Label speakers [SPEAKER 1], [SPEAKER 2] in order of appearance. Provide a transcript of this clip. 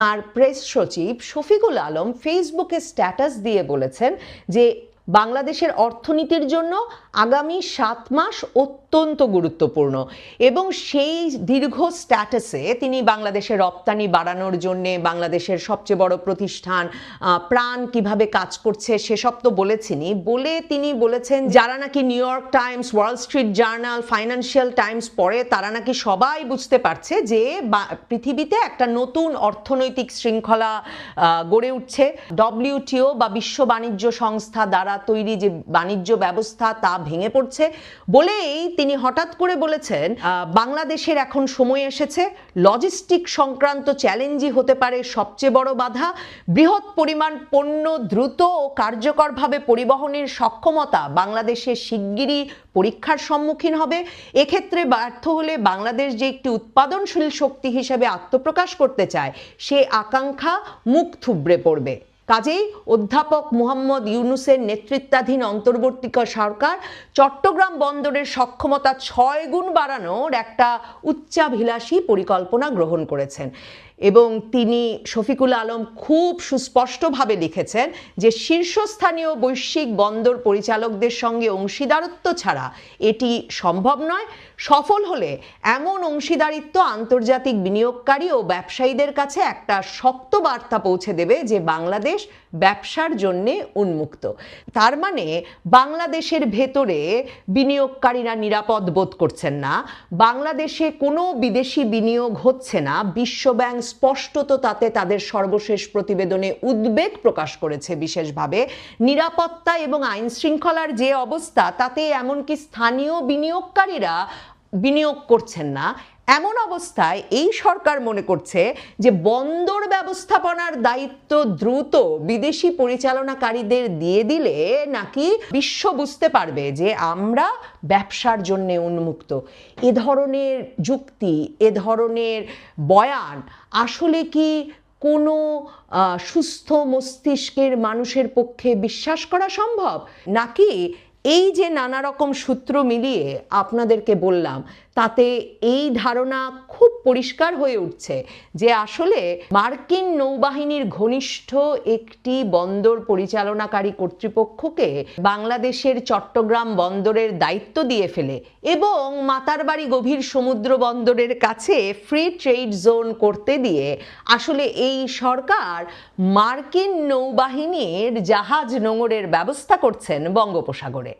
[SPEAKER 1] আর press সচিব শফিকুল আলম ফেসবুকে status দিয়ে বলেছেন যে বাংলাদেশের অর্থনীতির জন্য আগামী সাত মাস অত্যন্ত গুরুত্বপূর্ণ এবং সেই দীর্ঘ স্ট্যাটাসে তিনি বাংলাদেশের রপ্তানি বাড়ানোর জন্য বাংলাদেশের সবচেয়ে বড় প্রতিষ্ঠান প্রাণ কীভাবে কাজ করছে সেসব তো বলেছেনই। বলে তিনি বলেছেন, যারা নাকি New York Times Wall Street Journal Financial Times পড়ে, তারা নাকি সবাই বুঝতে পারছে যে পৃথিবীতে একটা নতুন অর্থনৈতিক শৃঙ্খলা গড়ে উঠছে। ডব্লিউটিও বা বিশ্ব বাণিজ্য সংস্থা দ্বারা তৈরি যে বাণিজ্য ব্যবস্থা তা ভেঙে পড়ছে বলেই তিনি হঠাৎ করে বলেছেন বাংলাদেশের এখন সময় এসেছে লজিস্টিক সংক্রান্ত চ্যালেঞ্জই হতে পারে সবচেয়ে বড় বাধা। বৃহৎ পরিমাণ পণ্য দ্রুত ও কার্যকরভাবে পরিবহনের সক্ষমতা বাংলাদেশের শিগগিরই পরীক্ষার সম্মুখীন হবে। এক্ষেত্রে ব্যর্থ হলে বাংলাদেশ যে একটি উৎপাদনশীল শক্তি হিসেবে আত্মপ্রকাশ করতে চায়, সে আকাঙ্ক্ষা মুখ থুবড়ে পড়বে। কাজেই অধ্যাপক মোহাম্মদ ইউনুসের নেতৃত্বাধীন অন্তর্বর্তীকর সরকার চট্টগ্রাম বন্দরের সক্ষমতা ছয় গুণ বাড়ানোর একটা উচ্চাভিলাষী পরিকল্পনা গ্রহণ করেছেন। এবং তিনি শফিকুল আলম খুব সুস্পষ্টভাবে লিখেছেন যে শীর্ষস্থানীয় বৈশ্বিক বন্দর পরিচালকদের সঙ্গে অংশীদারত্ব ছাড়া এটি সম্ভব নয়। সফল হলে এমন অংশীদারিত্ব আন্তর্জাতিক বিনিয়োগকারী ও ব্যবসায়ীদের কাছে একটা শক্ত বার্তা পৌঁছে দেবে যে বাংলাদেশ ব্যবসার জন্যে উন্মুক্ত। তার মানে বাংলাদেশের ভেতরে বিনিয়োগকারীরা নিরাপদ বোধ করছেন না। বাংলাদেশে কোনো বিদেশি বিনিয়োগ হচ্ছে না। বিশ্বব্যাংক স্পষ্টত তাতে তাদের সর্বশেষ প্রতিবেদনে উদ্বেগ প্রকাশ করেছে বিশেষভাবে। নিরাপত্তা এবং আইন শৃঙ্খলার যে অবস্থা, তাতে এমনকি স্থানীয় বিনিয়োগকারীরা বিনিয়োগ করছেন না। এমন অবস্থায় এই সরকার মনে করছে যে বন্দর ব্যবস্থাপনার দায়িত্ব দ্রুত বিদেশি পরিচালনাকারীদের দিয়ে দিলে নাকি বিশ্ব বুঝতে পারবে যে আমরা ব্যবসার জন্য উন্মুক্ত। এ ধরনের যুক্তি, এ ধরনের বয়ান আসলে কি কোনো সুস্থ মস্তিষ্কের মানুষের পক্ষে বিশ্বাস করা সম্ভব? নাকি এই যে নানা রকম সূত্র মিলিয়ে আপনাদেরকে বললাম তাতে এই ধারণা খুব পরিষ্কার হয়ে উঠছে যে আসলে মার্কিন নৌবাহিনীর ঘনিষ্ঠ একটি বন্দর পরিচালনাকারী কর্তৃপক্ষকে বাংলাদেশের চট্টগ্রাম বন্দরের দায়িত্ব দিয়ে ফেলে এবং মাতারবাড়ি গভীর সমুদ্র বন্দরের কাছে ফ্রি ট্রেড জোন করতে দিয়ে আসলে এই সরকার মার্কিন নৌবাহিনীর জাহাজ নোঙরের ব্যবস্থা করছেন বঙ্গোপসাগরে।